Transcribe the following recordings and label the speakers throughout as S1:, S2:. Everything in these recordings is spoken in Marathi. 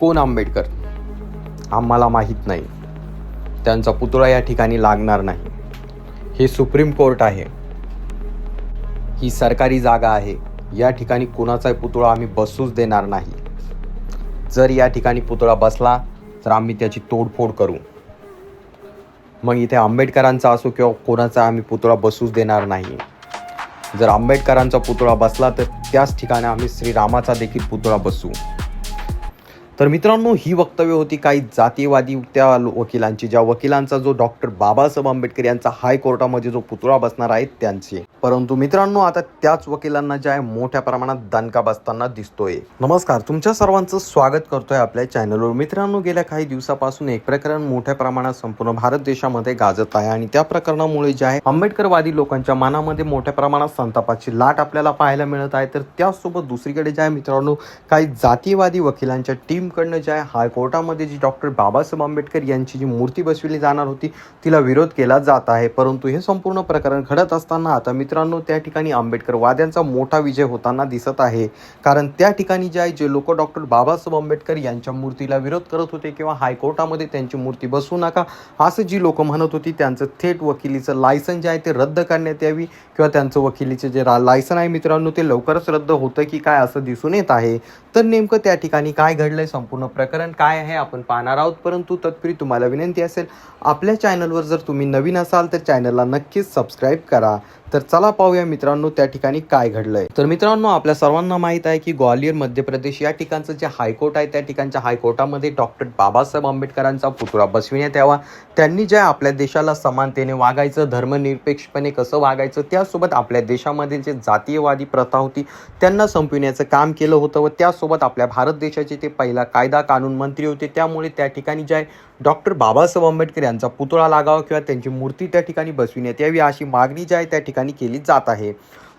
S1: कोण आंबेडकर? आम्हाला माहीत नाही. त्यांचा पुतळा या ठिकाणी लागणार नाही. हे सुप्रीम कोर्ट आहे. ही सरकारी जागा आहे. या ठिकाणी कुणाचाही पुतळा आम्ही बसूच देणार नाही. जर या ठिकाणी पुतळा बसला तर आम्ही त्याची तोडफोड करू. मग इथे आंबेडकरांचा असो किंवा कोणाचा आम्ही पुतळा बसूच देणार नाही. जर आंबेडकरांचा पुतळा बसला तर त्याच ठिकाणी आम्ही श्रीरामाचा देखील पुतळा बसू. तर मित्रांनो ही वक्तव्य होती काही जातीवादी त्या वकिलांची ज्या वकिलांचा जो डॉक्टर बाबासाहेब आंबेडकर यांचा हायकोर्टामध्ये जो पुतळा बसणार आहे त्यांचे. परंतु मित्रांनो आता त्याच वकिलांना जे आहे मोठ्या प्रमाणात दणका बसताना दिसतोय. नमस्कार तुमच्या सर्वांचं स्वागत करतोय आपल्या चॅनलवर. मित्रांनो गेल्या काही दिवसापासून एक प्रकरण मोठ्या प्रमाणात संपूर्ण भारत देशामध्ये गाजत आहे आणि त्या प्रकरणामुळे जे आहे आंबेडकरवादी लोकांच्या मनामध्ये मोठ्या प्रमाणात संतापाची लाट आपल्याला पाहायला मिळत आहे. तर त्याचसोबत दुसरीकडे जे आहे मित्रांनो काही जातीवादी वकिलांच्या टीमकडनं जे हायकोर्टामध्ये जी डॉक्टर बाबासाहेब आंबेडकर यांची जी मूर्ती बसविली जाणार होती तिला विरोध केला जात आहे. परंतु हे संपूर्ण प्रकरण घडत असताना आता मित्रांनो त्या ठिकाणी आंबेडकरवाद्यांचा मोठा विजय होताना दिसत आहे. कारण त्या ठिकाणी जे आहे जे लोक डॉक्टर बाबासाहेब आंबेडकर यांच्या मूर्तीला विरोध करत होते किंवा हायकोर्टामध्ये त्यांची मूर्ती बसवू नका असं जी लोक म्हणत होती त्यांचं थेट वकिलीचं लायसन जे आहे ते रद्द करण्यात यावी किंवा त्यांचं वकिलीचे जे रा लायसन आहे मित्रांनो ते लवकरच रद्द होतं की काय असं दिसून येत आहे. तर नेमकं त्या ठिकाणी काय घडलंय? संपूर्ण प्रकरण काय आहे आपण पाहणार आहोत. परंतु तत्पूर्वी तुम्हाला विनंती असेल आपल्या चॅनलवर जर तुम्ही नवीन असाल तर चॅनलला नक्कीच सबस्क्राईब करा. तर चला पाहूया मित्रांनो त्या ठिकाणी काय घडलंय. तर मित्रांनो आपल्या सर्वांना माहीत आहे की ग्वालियर मध्य प्रदेश या ठिकाणचं जे हायकोर्ट आहे त्या ठिकाणच्या हायकोर्टामध्ये डॉक्टर बाबासाहेब आंबेडकरांचा पुतळा बसविण्यात यावा. त्यांनी जे आपल्या देशाला समानतेने वागायचं धर्मनिरपेक्षपणे कसं वागायचं त्यासोबत आपल्या देशामधील जे जातीयवादी प्रथा होती त्यांना संपविण्याचं काम केलं होतं व त्यासोबत आपल्या भारत देशाचे ते पहिला कायदा कानून मंत्री होते. त्यामुळे त्या ठिकाणी जे डॉक्टर बाबासाहेब आंबेडकर यांचा पुतळा लागावा किंवा त्यांची मूर्ती त्या ठिकाणी बसविण्यात यावी अशी मागणी जी आहे त्या ठिकाणी केली जात आहे.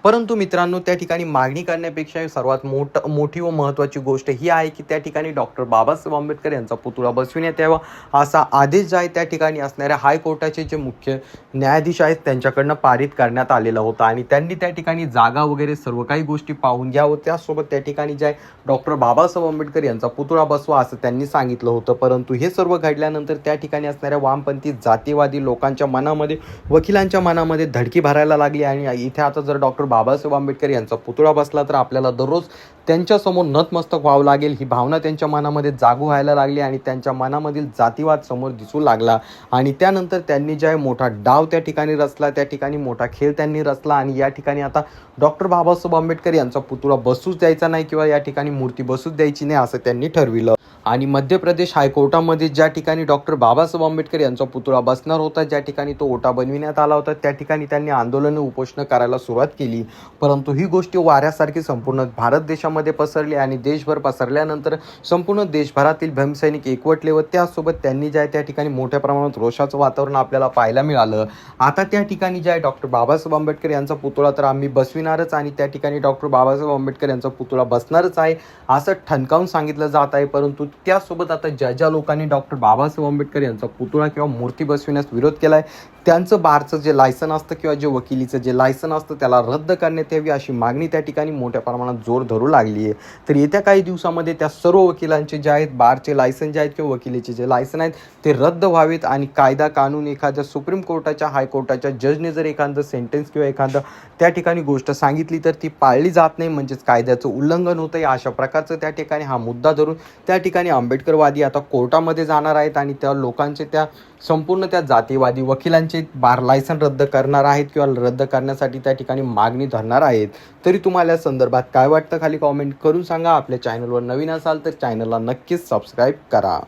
S1: परंतु मित्रांनो त्या ठिकाणी मागणी करण्यापेक्षा सर्वात मोठ मोठी व महत्त्वाची गोष्ट ही आहे की त्या ठिकाणी डॉक्टर बाबासाहेब आंबेडकर यांचा पुतळा बसविण्यात यावा. असा आदेश जो आहे त्या ठिकाणी असणाऱ्या हायकोर्टाचे जे मुख्य न्यायाधीश आहेत त्यांच्याकडनं पारित करण्यात आलेला होता. आणि त्यांनी त्या ठिकाणी जागा वगैरे सर्व काही गोष्टी पाहून घ्याव्या त्यासोबत त्या ठिकाणी जे आहे डॉक्टर बाबासाहेब आंबेडकर यांचा पुतळा बसवा असं त्यांनी सांगितलं होतं. परंतु हे सर्व घडल्यानंतर त्या ठिकाणी असणाऱ्या वामपंथी जातीवादी लोकांच्या मनामध्ये वकिलांच्या मनामध्ये धडकी भरायला लागली. आणि इथे आता जर डॉक्टर बाबासाहेब आंबेडकर यांचा पुतळा बसला तर आपल्याला दररोज त्यांच्यासमोर नतमस्तक व्हावं लागेल. ही भावना त्यांच्या मनामध्ये जागू व्हायला लागली आणि त्यांच्या मनामधील जातीवाद समोर दिसू लागला. आणि त्यानंतर त्यांनी ज्या मोठा डाव त्या ठिकाणी रचला त्या ठिकाणी मोठा खेळ त्यांनी रचला आणि या ठिकाणी आता डॉक्टर बाबासाहेब आंबेडकर यांचा पुतळा बसूच द्यायचा नाही किंवा या ठिकाणी मूर्ती बसूच द्यायची नाही असं त्यांनी ठरविलं. आणि मध्य प्रदेश हायकोर्टामध्ये ज्या ठिकाणी डॉक्टर बाबासाहेब आंबेडकर यांचा पुतळा बसणार होता ज्या ठिकाणी तो ओटा बनविण्यात आला होता त्या ठिकाणी त्यांनी आंदोलनं उपोषणं करायला सुरुवात केली. परंतु ही गोष्टी वाऱ्यासारखी संपूर्ण भारत देशामध्ये पसरली आणि देशभर पसरल्यानंतर संपूर्ण देशभरातील भीमसैनिक एकवटले व त्यासोबत त्यांनी जे आहे त्या ठिकाणी मोठ्या प्रमाणात रोषाचं वातावरण आपल्याला पाहायला मिळालं. आता त्या ठिकाणी जे आहे डॉक्टर बाबासाहेब आंबेडकर यांचा पुतळा तर आम्ही बसविणारच आणि त्या ठिकाणी डॉक्टर बाबासाहेब आंबेडकर यांचा पुतळा बसणारच आहे असं ठणकावून सांगितलं जात आहे. परंतु त्यासोबत आता ज्या ज्या लोकांनी डॉक्टर बाबासाहेब आंबेडकर यांचा पुतळा किंवा मूर्ती बसविण्यास विरोध केला आहे त्यांचं बारचं जे लायसन असतं किंवा जे वकिलीचं जे लायसन असतं त्याला रद्द रद्द करण्यात यावी अशी मागणी त्या ठिकाणी मोठ्या प्रमाणात जोर धरू लागली आहे तर येत्या काही दिवसामध्ये त्या सर्व वकिलांचे जे आहेत बारचे लायसन जे आहेत किंवा वकिलीचे जे लायसन आहेत ते रद्द व्हावेत आणि कायदा कानून एखाद्या सुप्रीम कोर्टाच्या हायकोर्टाच्या जजने जर एखादं सेंटेन्स किंवा एखादं त्या ठिकाणी गोष्ट सांगितली तर ती पाळली जात नाही. म्हणजेच कायद्याचं उल्लंघन होतं आहे अशा प्रकारचं त्या ठिकाणी हा मुद्दा धरून त्या ठिकाणी आंबेडकरवादी आता कोर्टामध्ये जाणार आहेत आणि त्या लोकांचे त्या संपूर्ण त्या जातीवादी वकिलांचे बार लायसन रद्द करणार आहेत किंवा रद्द करण्यासाठी त्या ठिकाणी मागणी धरणार आहेत. तरी तुम्हाला या संदर्भात काय वाटतं? खाली कॉमेंट करून सांगा. आपल्या चॅनलवर नवीन असाल तर चॅनलला नक्कीच सबस्क्राईब करा.